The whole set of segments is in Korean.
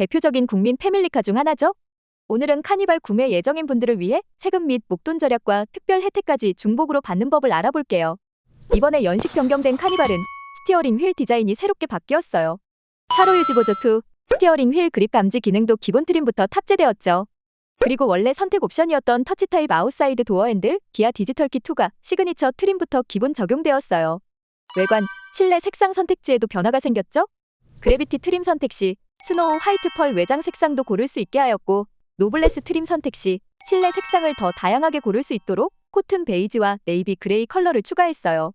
대표적인 국민 패밀리카 중 하나죠. 오늘은 카니발 구매 예정인 분들을 위해 세금 및 목돈 절약과 특별 혜택까지 중복으로 받는 법을 알아볼게요. 이번에 연식 변경된 카니발은 스티어링 휠 디자인이 새롭게 바뀌었어요. 차로 유지 보조 2, 스티어링 휠 그립 감지 기능도 기본 트림부터 탑재되었죠. 그리고 원래 선택 옵션이었던 터치 타입 아웃사이드 도어 핸들, 기아 디지털 키 2가 시그니처 트림부터 기본 적용되었어요. 외관, 실내 색상 선택지에도 변화가 생겼죠? 그래비티 트림 선택 시 스노우 화이트 펄 외장 색상도 고를 수 있게 하였고 노블레스 트림 선택 시 실내 색상을 더 다양하게 고를 수 있도록 코튼 베이지와 네이비 그레이 컬러를 추가했어요.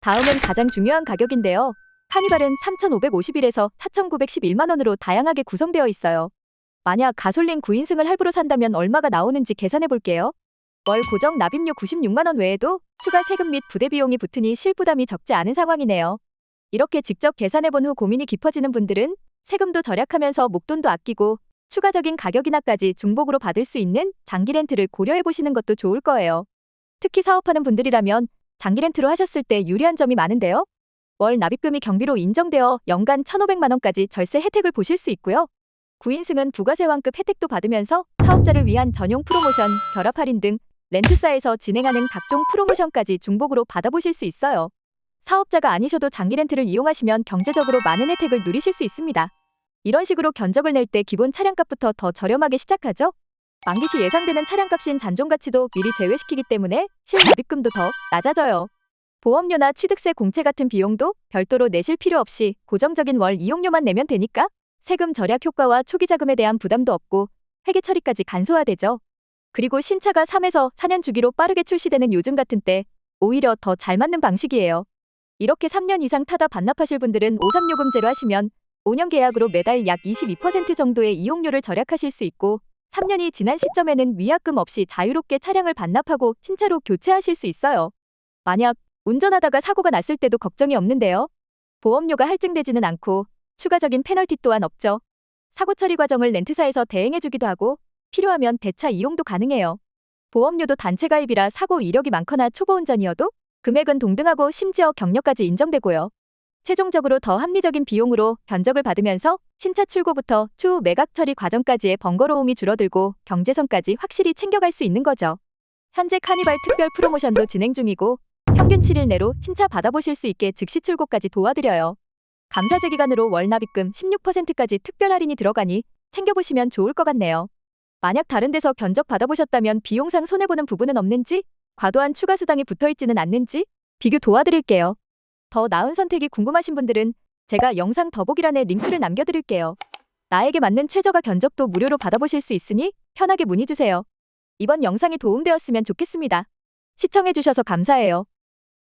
다음은 가장 중요한 가격인데요. 카니발은 3,551에서 4,911만 원으로 다양하게 구성되어 있어요. 만약 가솔린 9인승을 할부로 산다면 얼마가 나오는지 계산해 볼게요. 월 고정 납입료 96만 원 외에도 추가 세금 및 부대 비용이 붙으니 실부담이 적지 않은 상황이네요. 이렇게 직접 계산해 본 후 고민이 깊어지는 분들은 세금도 절약하면서 목돈도 아끼고 추가적인 가격 인하까지 중복으로 받을 수 있는 장기 렌트를 고려해 보시는 것도 좋을 거예요. 특히 사업하는 분들이라면 장기 렌트로 하셨을 때 유리한 점이 많은데요. 월 납입금이 경비로 인정되어 연간 1,500만 원까지 절세 혜택을 보실 수 있고요. 9인승은 부가세왕급 혜택도 받으면서 사업자를 위한 전용 프로모션, 결합 할인 등 렌트사에서 진행하는 각종 프로모션까지 중복으로 받아보실 수 있어요. 사업자가 아니셔도 장기 렌트를 이용하시면 경제적으로 많은 혜택을 누리실 수 있습니다. 이런 식으로 견적을 낼 때 기본 차량값부터 더 저렴하게 시작하죠. 만기 시 예상되는 차량값인 잔존 가치도 미리 제외시키기 때문에 실납입금도 더 낮아져요. 보험료나 취득세 공채 같은 비용도 별도로 내실 필요 없이 고정적인 월 이용료만 내면 되니까 세금 절약 효과와 초기 자금에 대한 부담도 없고 회계 처리까지 간소화되죠. 그리고 신차가 3에서 4년 주기로 빠르게 출시되는 요즘 같은 때 오히려 더 잘 맞는 방식이에요. 이렇게 3년 이상 타다 반납하실 분들은 53요금제로 하시면 5년 계약으로 매달 약 22% 정도의 이용료를 절약하실 수 있고 3년이 지난 시점에는 위약금 없이 자유롭게 차량을 반납하고 신차로 교체하실 수 있어요. 만약 운전하다가 사고가 났을 때도 걱정이 없는데요. 보험료가 할증되지는 않고 추가적인 페널티 또한 없죠. 사고 처리 과정을 렌트사에서 대행해주기도 하고 필요하면 대차 이용도 가능해요. 보험료도 단체 가입이라 사고 이력이 많거나 초보 운전이어도 금액은 동등하고 심지어 경력까지 인정되고요. 최종적으로 더 합리적인 비용으로 견적을 받으면서 신차 출고부터 추후 매각 처리 과정까지의 번거로움이 줄어들고 경제성까지 확실히 챙겨갈 수 있는 거죠. 현재 카니발 특별 프로모션도 진행 중이고 평균 7일 내로 신차 받아보실 수 있게 즉시 출고까지 도와드려요. 감사제 기간으로 월 납입금 16%까지 특별 할인이 들어가니 챙겨보시면 좋을 것 같네요. 만약 다른 데서 견적 받아보셨다면 비용상 손해보는 부분은 없는지, 과도한 추가 수당이 붙어있지는 않는지 비교 도와드릴게요. 더 나은 선택이 궁금하신 분들은 제가 영상 더보기란에 링크를 남겨드릴게요. 나에게 맞는 최저가 견적도 무료로 받아보실 수 있으니 편하게 문의주세요. 이번 영상이 도움되었으면 좋겠습니다. 시청해주셔서 감사해요.